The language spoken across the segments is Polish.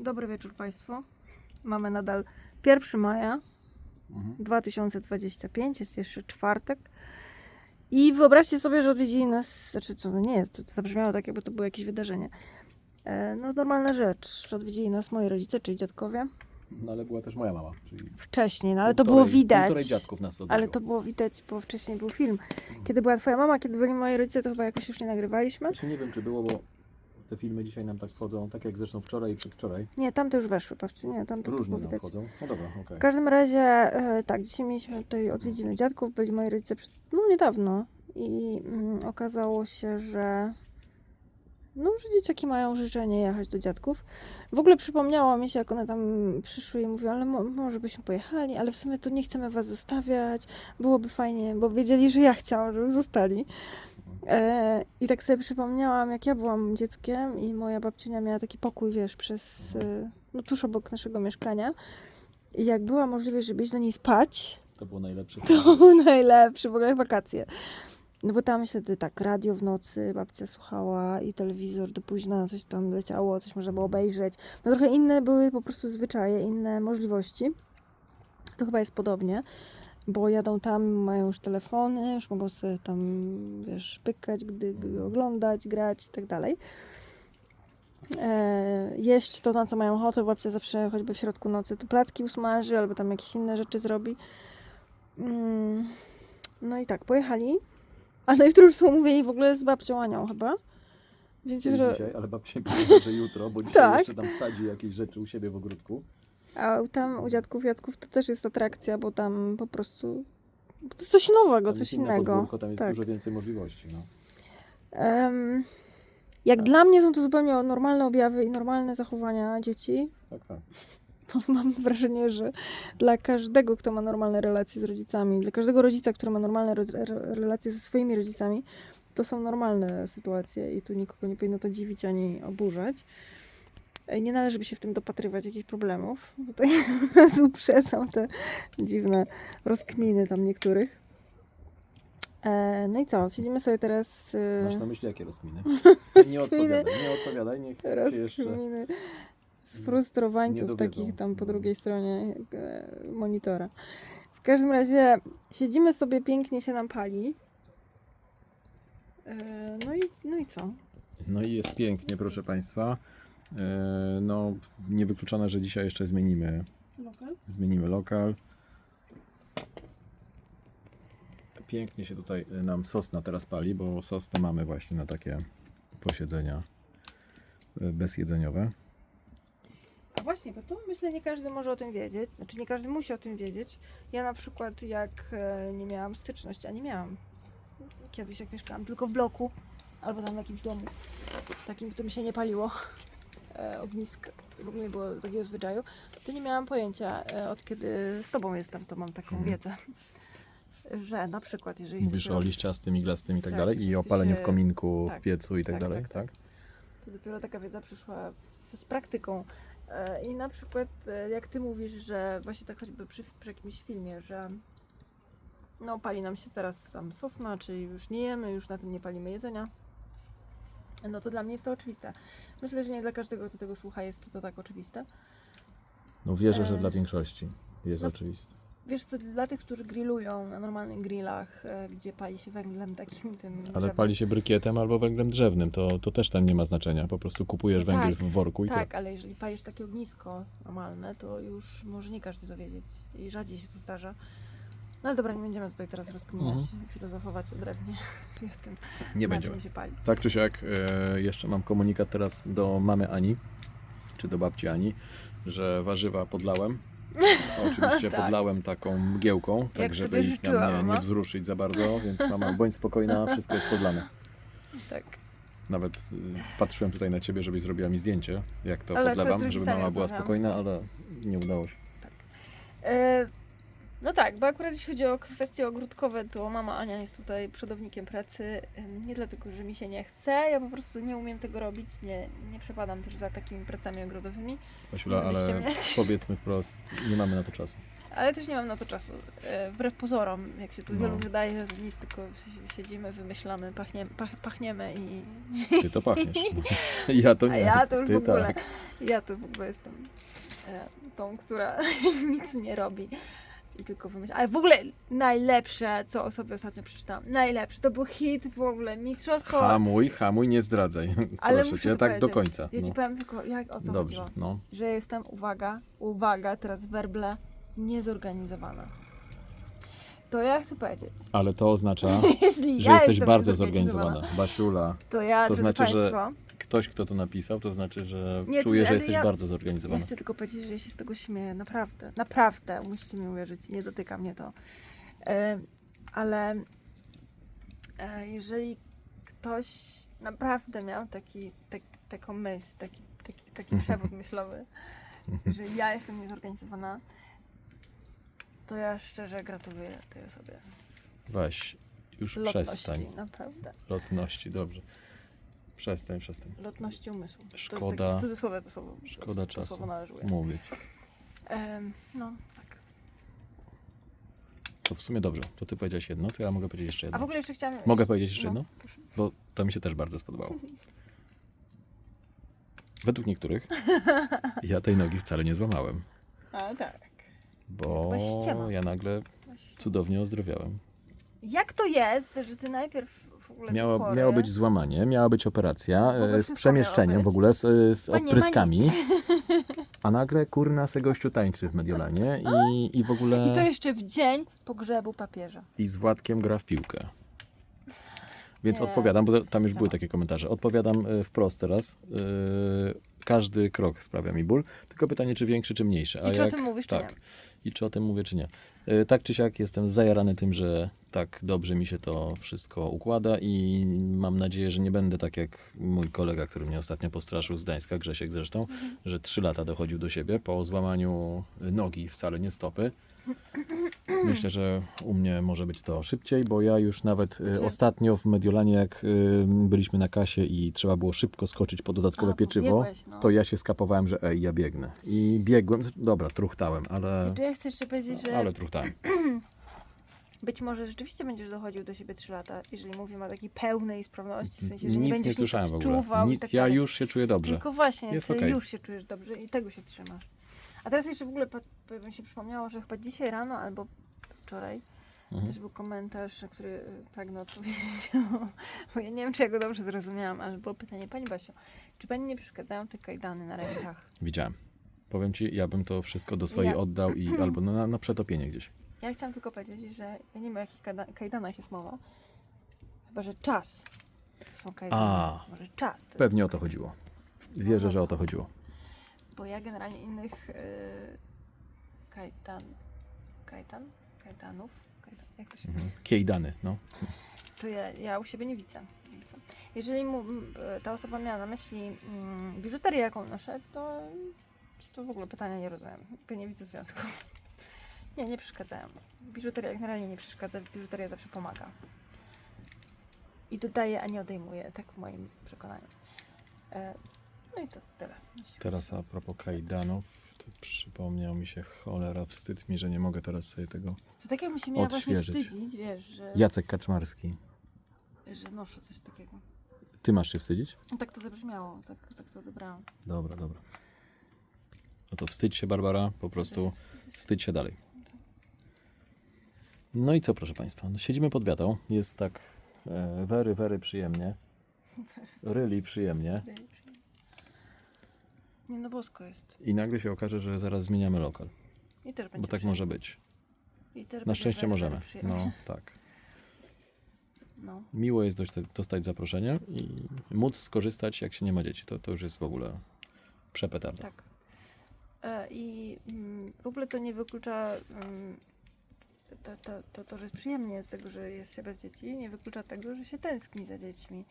Dobry wieczór Państwu. Mamy nadal 1 maja Mhm. 2025, jest jeszcze czwartek. I wyobraźcie sobie, że odwiedzili nas, znaczy to nie jest, to, zabrzmiało tak, jakby to było jakieś wydarzenie. E, no normalna rzecz, że odwiedzili nas moi rodzice, czyli dziadkowie. No ale była też moja mama, czyli Wcześniej, no ale to było widać. Dziadków nas odwiedziło. Ale to było widać, bo wcześniej był film. Kiedy była twoja mama, kiedy byli moi rodzice, to chyba jakoś już nie nagrywaliśmy. Znaczy, nie wiem, czy było, bo te filmy dzisiaj nam tak wchodzą, tak jak zresztą wczoraj i przedwczoraj. Nie, tam to już weszły, Pawciu, nie, tam to, to Różnie nam widać. wchodzą. No dobra, okej. W każdym razie, e, tak, dzisiaj mieliśmy tutaj odwiedziny dziadków, byli moi rodzice przed, no niedawno i mm, okazało się, że no, że dzieciaki mają życzenie jechać do dziadków. W ogóle przypomniało mi się, jak one tam przyszły i mówiły, ale mo- może byśmy pojechali, ale w sumie to nie chcemy was zostawiać, byłoby fajnie, bo wiedzieli, że ja chciałam, żeby zostali. E, I tak sobie przypomniałam, jak ja byłam dzieckiem i moja babciunia miała taki pokój, wiesz, przez, e, no tuż obok naszego mieszkania. I jak była możliwość, żeby iść do niej spać, To było najlepsze. to był najlepszy w ogóle wakacje. No bo tam wtedy tak, radio w nocy babcia słuchała i telewizor do późna, coś tam leciało, coś można było obejrzeć. No trochę inne były po prostu zwyczaje, inne możliwości. To chyba jest podobnie, bo jadą tam, mają już telefony, już mogą sobie tam, wiesz, pykać, gdy, gdy oglądać, grać i tak dalej. E, jeść to, na co mają ochotę, babcia zawsze choćby w środku nocy to placki usmaży, albo tam jakieś inne rzeczy zrobi. Mm, No i tak, pojechali. A no jutro już są umówieni w ogóle z babcią Anią chyba. Więc jutro, dzisiaj, ale babcia mi że jutro, bo dzisiaj Tak. jeszcze tam sadzi jakieś rzeczy u siebie w ogródku. A tam u dziadków, jadków to też jest atrakcja, bo tam po prostu to jest coś nowego, Tam coś innego. Podwórko, tam jest tak. dużo więcej możliwości. No. Em, jak dla mnie są to zupełnie normalne objawy i normalne zachowania dzieci, Tak, tak. to mam wrażenie, że dla każdego, kto ma normalne relacje z rodzicami, dla każdego rodzica, który ma normalne relacje ze swoimi rodzicami, to są normalne sytuacje i tu nikogo nie powinno to dziwić ani oburzać. E, Nie należy by się w tym dopatrywać jakichś problemów. Tutaj od razu uprzedzam te dziwne rozkminy tam niektórych. E, no i co? Siedzimy sobie teraz... e, Masz na myśli jakie rozkminy? Nie odpowiadaj, nie odpowiadaj, niech się jeszcze... rozkminy sfrustrowańców dowiedzą. takich tam po No. drugiej stronie e, monitora. W każdym razie siedzimy sobie, pięknie się nam pali. E, No i, no i co? No i jest pięknie, proszę Państwa. E, No, niewykluczone, że dzisiaj jeszcze zmienimy, zmienimy lokal. Pięknie się tutaj e, nam sosna teraz pali, bo sosnę mamy właśnie na takie posiedzenia e, bezjedzeniowe. A właśnie, bo to myślę nie każdy może o tym wiedzieć. Znaczy nie każdy musi o tym wiedzieć. Ja na przykład jak nie miałam styczności, a nie miałam kiedyś jak mieszkałam tylko w bloku albo tam w jakimś domu takim, w którym się nie paliło e, ognisk, w ogóle nie było takiego zwyczaju, to nie miałam pojęcia e, od kiedy z tobą jestem, to mam taką Mhm. wiedzę. Że na przykład, jeżeli Mówisz o robić- liściastym, iglastym i tak, Tak, dalej i o chce paleniu się- w kominku, tak, w piecu i tak, tak, dalej, tak, tak? to dopiero taka wiedza przyszła w, z praktyką. E, I na przykład, e, jak ty mówisz, że właśnie tak choćby przy, przy jakimś filmie, że no pali nam się teraz tam sosna, czyli już nie jemy, już na tym nie palimy jedzenia, no to dla mnie jest to oczywiste. Myślę, że nie dla każdego, kto tego słucha, jest to tak oczywiste. No wierzę, że E, dla większości jest no, oczywiste. Wiesz co, dla tych, którzy grillują na normalnych grillach, e, gdzie pali się węglem takim tym Ale drzewnym, pali się brykietem albo węglem drzewnym, to, to też tam nie ma znaczenia. Po prostu kupujesz No węgiel tak, w worku i Tak, tyle. ale jeżeli palisz takie ognisko normalne, to już może nie każdy to wiedzieć i rzadziej się to zdarza. No ale dobra, nie będziemy tutaj teraz rozkminiać, Mhm. filozofować o drewnie i o tym, Nie na będziemy. czym się pali. Tak czy siak, e, jeszcze mam komunikat teraz do mamy Ani, czy do babci Ani, że warzywa podlałem. Oczywiście Tak. podlałem taką mgiełką, tak Jak żeby ich życzyła nie, nie wzruszyć za bardzo, więc mama bądź spokojna, wszystko jest podlane. Tak. Nawet y, patrzyłem tutaj na ciebie, żebyś zrobiła mi zdjęcie, jak to Ale podlewam, żeby mama była spokojna, ale nie udało się. E, no tak, bo akurat jeśli chodzi o kwestie ogródkowe, to mama Ania jest tutaj przodownikiem pracy. Nie dlatego, że mi się nie chce, ja po prostu nie umiem tego robić, nie, nie przepadam też za takimi pracami ogrodowymi. Basiula, ale ściemniać. powiedzmy wprost, nie mamy na to czasu. Ale też nie mam na to czasu. E, Wbrew pozorom, jak się tu No. wielu wydaje, że nic, tylko si- siedzimy, wymyślamy, pachniemy, pach, pachniemy i... Ty to pachniesz. Ja to A nie. ja to już Ty w ogóle. tak. Ja to w ogóle jestem e, tą, która nic nie robi i tylko wymyśla. Ale w ogóle najlepsze, co o sobie ostatnio przeczytałam, najlepsze, to był hit w ogóle, mistrzostwo. Hamuj, hamuj, nie zdradzaj. ale Proszę muszę cię, to tak do powiedzieć. końca. Ja ci No. powiem tylko, jak, o co Dobrze, chodziło. no. Że jestem, uwaga, uwaga, teraz werble, niezorganizowana. To ja chcę powiedzieć, Ale to oznacza, jeśli że ja jesteś jestem bardzo niezorganizowana, zorganizowana. Basiula, To ja, To drodzy znaczy, że Państwo, ktoś, kto to napisał, to znaczy, że Nie, czuje, że ale jesteś ja- bardzo Ja zorganizowana. chcę tylko powiedzieć, że ja się z tego śmieję, naprawdę. Naprawdę, musicie mi uwierzyć, nie dotyka mnie to. E, ale e, jeżeli ktoś naprawdę miał taki, tak, taką myśl, taki, taki, taki przewód myślowy, że ja jestem niezorganizowana, to ja szczerze gratuluję tej osobie. Weź, już Lotności, przestań. naprawdę. Lotności, dobrze. Przestań, przestań. Lotności umysłu. To jest Szkoda- takie w cudzysłowie to słowo. szkoda to, to czasu. słowo należy ująć. Mówić. Em, no, tak. To w sumie dobrze. To ty powiedziałeś jedno, to ja mogę powiedzieć jeszcze A w jedno. ogóle jeszcze chciałam... Mogę powiedzieć jeszcze No, jedno? Bo to mi się też bardzo spodobało. Według niektórych ja tej nogi wcale nie złamałem, A tak. bo Chyba ściema. ja nagle cudownie ozdrowiałem. Jak to jest, że ty najpierw w ogóle Miało, miało być złamanie, miała być operacja e, z przemieszczeniem w ogóle, z, e, z Bo nie ma odpryskami. A nagle kurna se gościu tańczy w Mediolanie i, i w ogóle I to jeszcze w dzień pogrzebu papieża. i z Władkiem gra w piłkę. Więc Nie, odpowiadam, bo tam już były takie komentarze. Odpowiadam e, wprost teraz. Każdy krok sprawia mi ból, tylko pytanie, czy większy, czy mniejszy. I czy o tym mówisz, czy tak. nie? I czy o tym mówię, czy nie. E, Tak czy siak jestem zajarany tym, że tak dobrze mi się to wszystko układa i mam nadzieję, że nie będę tak jak mój kolega, który mnie ostatnio postraszył z Gdańska, Grzesiek zresztą, Mhm. że trzy lata dochodził do siebie po złamaniu nogi, wcale nie stopy. Myślę, że u mnie może być to szybciej, bo ja już nawet Gdzie? ostatnio w Mediolanie, jak e, byliśmy na kasie i trzeba było szybko skoczyć po dodatkowe A, pieczywo. To ja się skapowałem, że ej, ja biegnę. I biegłem, dobra, truchtałem, ale, Czy ja chcę jeszcze powiedzieć, że ale truchtałem. być może rzeczywiście będziesz dochodził do siebie 3 lata, jeżeli mówimy o takiej pełnej sprawności, w sensie, że nie Nic będziesz nie słyszałem w nic ogóle. czuwał i Nic, tak ja dalej. już się czuję dobrze. Tylko właśnie, Jest ty okej. już się czujesz dobrze i tego się trzymasz. A teraz jeszcze w ogóle po- po- mi się przypomniało, że chyba dzisiaj rano albo wczoraj Mhm. też był komentarz, na który y, pragnę odpowiedzieć, bo ja nie wiem, czy ja go dobrze zrozumiałam, ale było pytanie, Pani Basio, czy Pani nie przeszkadzają te kajdany na rękach? Widziałem. Powiem ci, ja bym to wszystko do swojej Ja- oddał i albo na, na przetopienie gdzieś. Ja chciałam tylko powiedzieć, że ja nie wiem, o jakich kajdanach jest mowa, chyba, że czas to są kajdany. A. Może czas. Pewnie o to chodziło. Wierzę, że o to chodziło. Bo ja generalnie innych y, kajtan, kajtan, kajtanów, kajtan, jak to się Mhm. Kiejdany, no. to ja, ja u siebie nie widzę. Jeżeli mu, e, ta osoba miała na myśli mm, biżuterię, jaką noszę, to, to w ogóle pytania nie rozumiem. Jakby nie widzę związku. Nie, nie przeszkadzają. Biżuteria generalnie nie przeszkadza, biżuteria zawsze pomaga. I dodaje, a nie odejmuje, tak w moim przekonaniu. E, no i to tyle. Teraz a propos kajdanów, to przypomniał mi się cholera, wstyd mi, że nie mogę teraz sobie tego... To tak jakbym się miała właśnie wstydzić, wiesz, że, Jacek Kaczmarski. że noszę coś takiego. Ty masz się wstydzić? No tak to zabrzmiało, tak, tak to odebrałam. Dobra, dobra. No to wstydź się, Barbara, po prostu wstydź się dalej. No i co, proszę Państwa, no siedzimy pod wiatą, jest tak e, very, very przyjemnie. Ryli przyjemnie. Nie no, bosko jest. I nagle się okaże, że zaraz zmieniamy lokal, I też będzie bo tak przyjemnie. może być. I też Na będzie szczęście możemy. przyjemnie. No, tak. No. Miło jest dostać zaproszenie i móc skorzystać, jak się nie ma dzieci. To, to już jest w ogóle przepetarda. Tak. E, I mm, w ogóle to nie wyklucza mm, to, to, to, to, że jest przyjemnie z tego, że jest się bez dzieci, nie wyklucza tego, że się tęskni za dziećmi.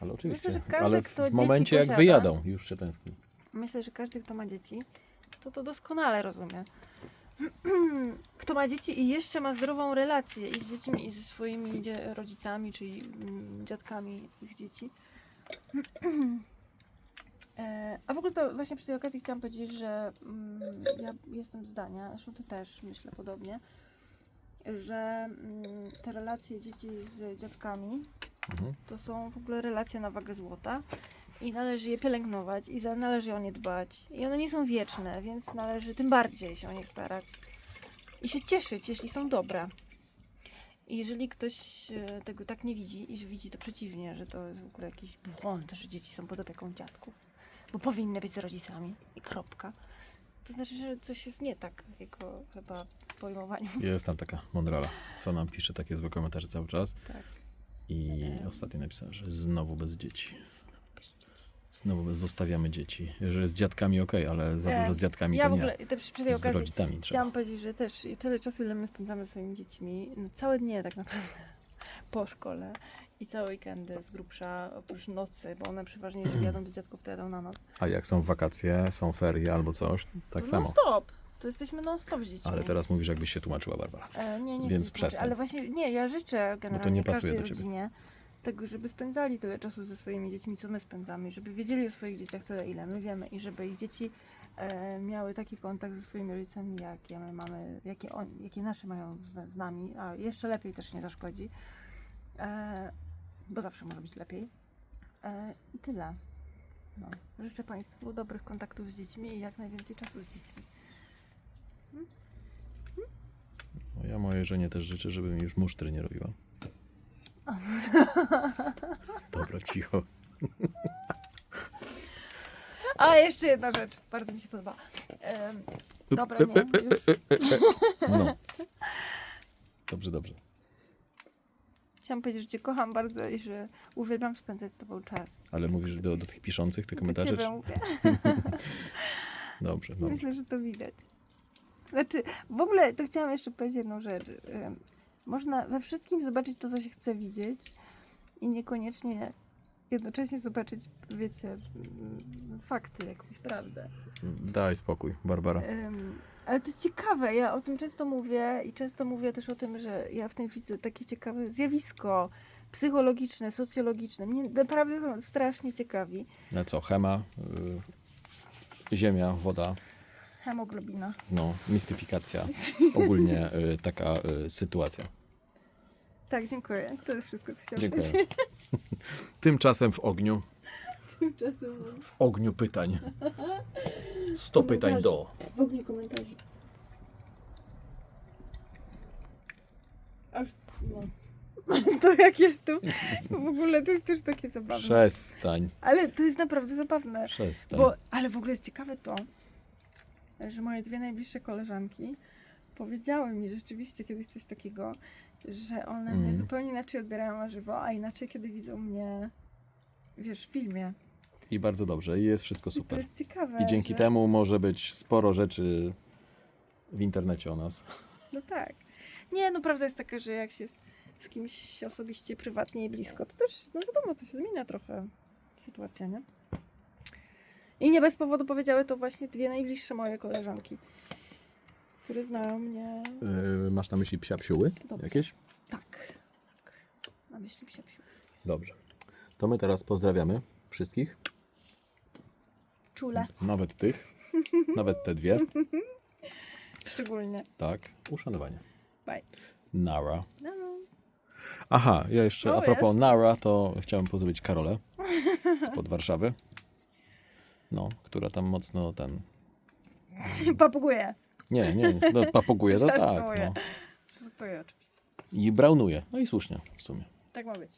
Ale oczywiście. że każdy, Ale kto w dzieci momencie, jak posiada- wyjadą, już się tęskni. Myślę, że każdy, kto ma dzieci, to to doskonale rozumie. Kto ma dzieci i jeszcze ma zdrową relację i z dziećmi, i ze swoimi rodzicami, czyli mm, dziadkami ich dzieci. E, A w ogóle to właśnie przy tej okazji chciałam powiedzieć, że mm, ja jestem zdania, zresztą ty też myślę podobnie, że mm, te relacje dzieci z dziadkami Mhm. to są w ogóle relacje na wagę złota. I należy je pielęgnować i za, należy o nie dbać. I one nie są wieczne, więc należy tym bardziej się o nie starać. I się cieszyć, jeśli są dobre. I jeżeli ktoś e, tego tak nie widzi i że widzi to przeciwnie, że to jest w ogóle jakiś błąd, że dzieci są pod opieką dziadków, bo powinny być z rodzicami i kropka, to znaczy, że coś jest nie tak w jego chyba pojmowaniu. Jest tam taka mądrala, co nam pisze takie złe komentarze cały czas. Tak. I ostatnio napisałem, że znowu bez dzieci. Znowu zostawiamy dzieci. Że z dziadkami ok, ale za Nie, dużo z dziadkami Ja to w nie. ogóle też przy tej Z okazji rodzicami trzeba. chciałam powiedzieć, że też tyle czasu, ile my spędzamy ze swoimi dziećmi, no całe dnie tak naprawdę po szkole i całe weekendy z grubsza, oprócz nocy, bo one przeważnie, jeżeli jadą do dziadków, to jadą na noc. A jak są wakacje, są ferie albo coś, tak to samo. Stop! To jesteśmy non stop z dziećmi. Ale teraz mówisz, jakbyś się tłumaczyła, Barbara. E, nie, nie Więc przestań. Ale właśnie, nie, ja życzę generalnie nie pasuje do ciebie. rodzinie tego, żeby spędzali tyle czasu ze swoimi dziećmi, co my spędzamy, żeby wiedzieli o swoich dzieciach tyle, ile my wiemy i żeby ich dzieci e, miały taki kontakt ze swoimi rodzicami, jakie my mamy, jakie, on, jakie nasze mają z, z nami, a jeszcze lepiej też nie zaszkodzi, e, bo zawsze może być lepiej. E, I tyle. No. Życzę Państwu dobrych kontaktów z dziećmi i jak najwięcej czasu z dziećmi. No ja mojej żonie też życzę, żeby mi już musztry nie robiła. Dobra, cicho. A jeszcze jedna rzecz, bardzo mi się podoba. Em, dobra, nie, już. No. Dobrze, dobrze. Chciałam powiedzieć, że Cię kocham bardzo i że uwielbiam spędzać z Tobą czas. Ale mówisz do, do tych piszących te Do komentarze? Ciebie czy- mówię. Dobrze, dobrze. Myślę, że to widać. Znaczy, w ogóle to chciałam jeszcze powiedzieć jedną rzecz. Em, Można we wszystkim zobaczyć to, co się chce widzieć i niekoniecznie jednocześnie zobaczyć, wiecie, fakty, jakąś prawdę. Daj spokój, Barbara. Ale to jest ciekawe, ja o tym często mówię i często mówię też o tym, że ja w tym widzę takie ciekawe zjawisko psychologiczne, socjologiczne. Mnie naprawdę strasznie ciekawi. No co, chema, y, ziemia, woda, Hemoglobina. no, mistyfikacja. Ogólnie y, taka y, sytuacja. Tak, dziękuję. To jest wszystko, co chciałam Dziękuję. powiedzieć. Tymczasem w ogniu, Tymczasem w ogniu pytań. 100 pytań do. w ogóle komentarzy. Aż, no. To jak jest tu, w ogóle to jest też takie zabawne. Przestań, Ale to jest naprawdę zabawne. przestań. Bo, ale w ogóle jest ciekawe to, że moje dwie najbliższe koleżanki powiedziały mi rzeczywiście kiedyś coś takiego, że one mnie Mm. zupełnie inaczej odbierają na żywo, a inaczej kiedy widzą mnie, wiesz, w filmie. I bardzo dobrze, i jest wszystko I to super. jest ciekawe. I dzięki że... temu może być sporo rzeczy w internecie o nas. No tak. Nie, no prawda jest taka, że jak się jest z kimś osobiście, prywatnie i blisko, to też, no wiadomo, to się zmienia trochę sytuacja, nie? I nie bez powodu powiedziały to właśnie dwie najbliższe moje koleżanki, które znają mnie Yy, masz na myśli psia psiuły Dobrze. jakieś? tak. tak. Na myśli psia psiu. Dobrze. To my teraz pozdrawiamy wszystkich, Czule. nawet tych, nawet te dwie. Szczególnie. Tak, uszanowanie. Bye. Nara. No, no. Aha, ja jeszcze O, a propos jeszcze. Nara, to chciałem pozdrowić Karolę spod Warszawy. No, która tam mocno ten. Papuguję. Nie, nie, no, papuguje, to tak. Żartuję. No. No to ja oczywiście. I braunuje. No i słusznie w sumie. Tak ma być.